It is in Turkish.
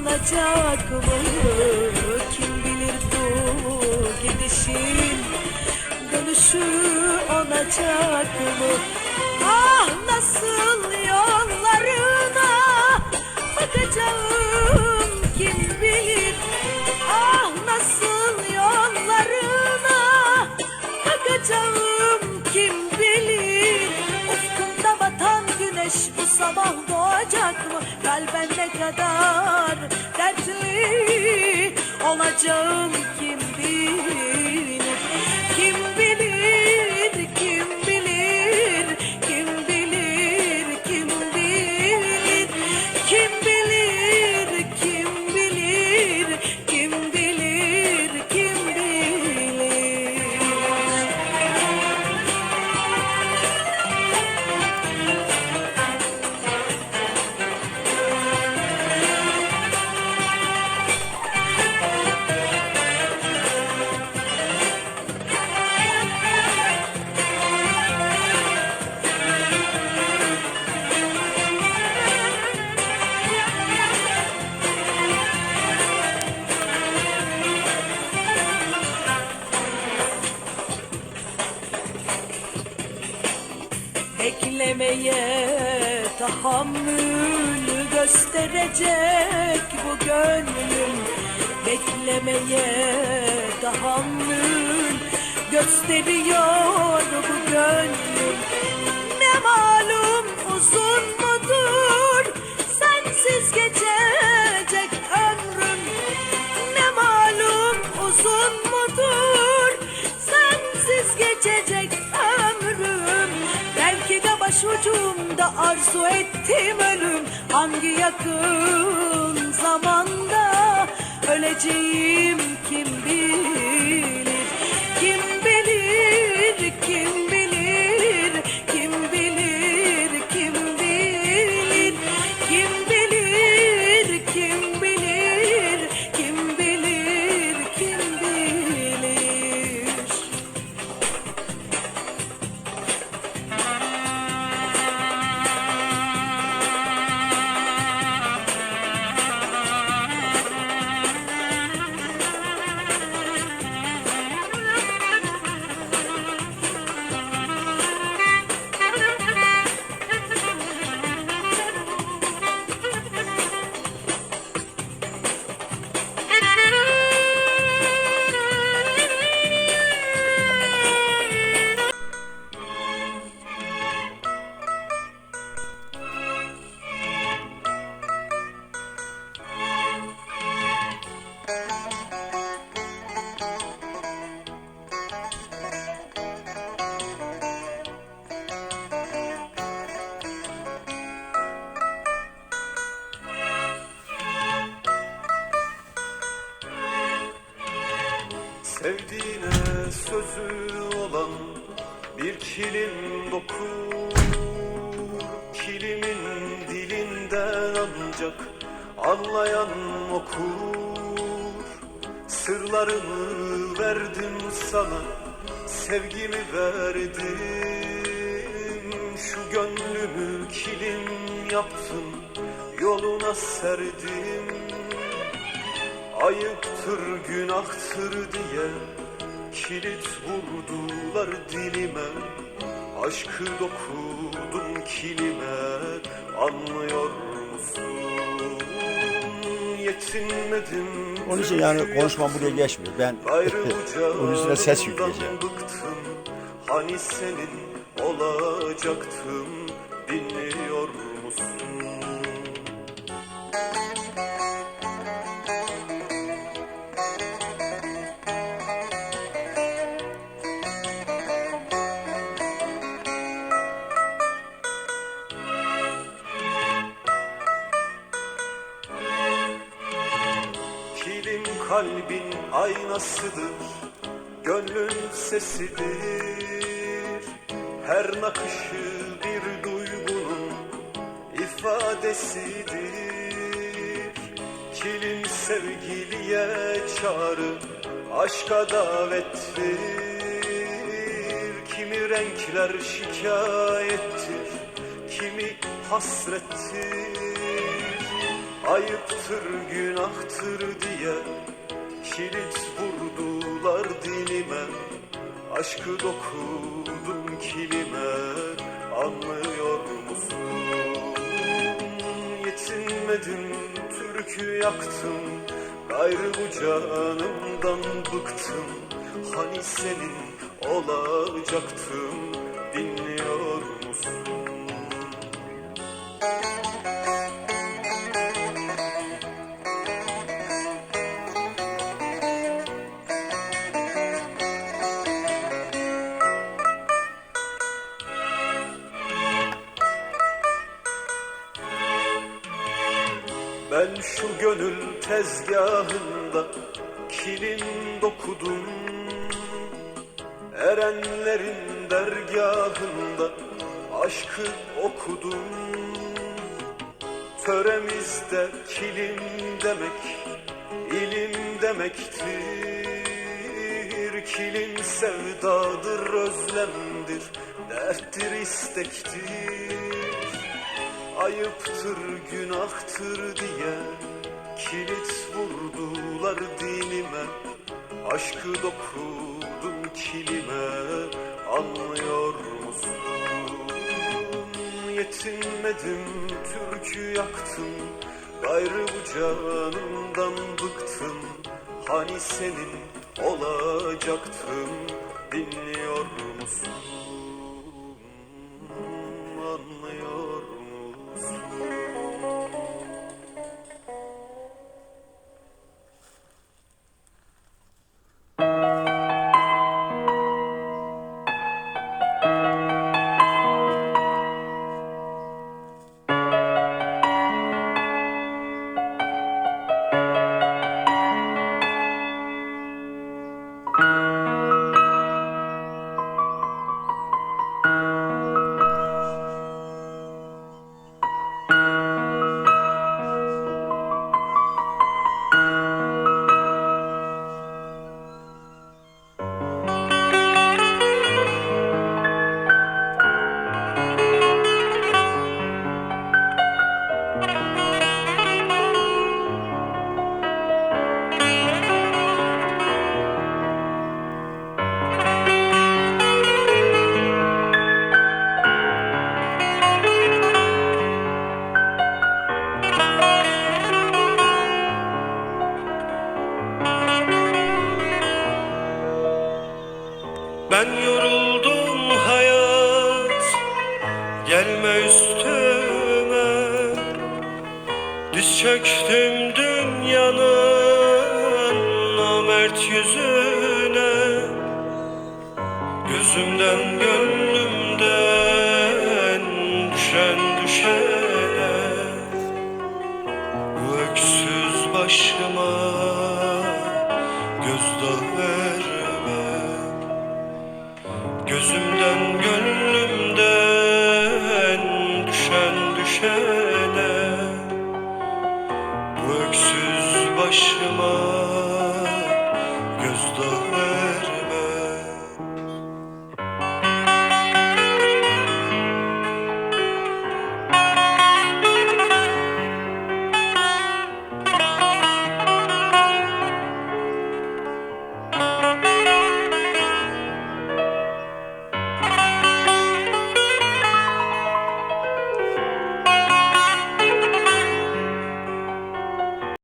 olacak mı? Kim bilir bu gidişin dönüşü olacak mı? Ah nasıl yollarına bakacağım kim bilir Ah nasıl yollarına bakacağım kim bu sabah doğacak mı? Kalben ne kadar dertli olacağım kim bilir Beklemeye tahammül gösterecek bu gönlüm Beklemeye tahammül gösteriyor bu gönlüm Ne malum uzun mudur sensiz geçecek ömrüm? Ne malum uzun mudur arzu ettim ölüm. Hangi yakın zamanda öleceğim kim bilir Sevdiğine sözü olan bir kilim dokur. Kilimin dilinden ancak anlayan okur. Sırlarımı verdim sana, sevgimi verdim. Şu gönlümü kilim yaptım, yoluna serdim Ayıptır günahtır diye kilit vurdular dilime Aşkı dokudum kilime anlıyor musun? Yetinmedim Onun için yani konuşmam buraya geçmiyor. Ben onun üstüne ses yükleyeceğim. bıktım Hani senin olacaktım dinliyor kalbin aynasıdır, gönlün sesidir. Her nakışı bir duygunun ifadesidir. Kilim sevgiliye çağrı, aşka davettir. Kimi renkler şikayettir, kimi hasrettir. Ayıptır günahtır diye Kilit vurdular dilime Aşkı dokudum kilime. Anlıyor musun? Yetinmedim türkü yaktım. Gayrı bu canımdan bıktım. Hani senin olacaktım şu gönül tezgahında kilim dokudum. Erenlerin dergahında aşkı okudum. Töremizde kilim demek ilim demektir. Kilim sevdadır özlemdir derttir istektir Ayıptır günahtır diye kilit vurdular dinime Aşkı dokudum kilime anlıyor musun? Yetinmedim türkü yaktım Gayrı bu canımdan bıktım Hani senin olacaktım dinliyor musun? thank you Ben yoruldum hayat Gelme üstüme. Diz çöktüm dünyanın Namert yüzüne. Gözümden gönlümden düşen düşene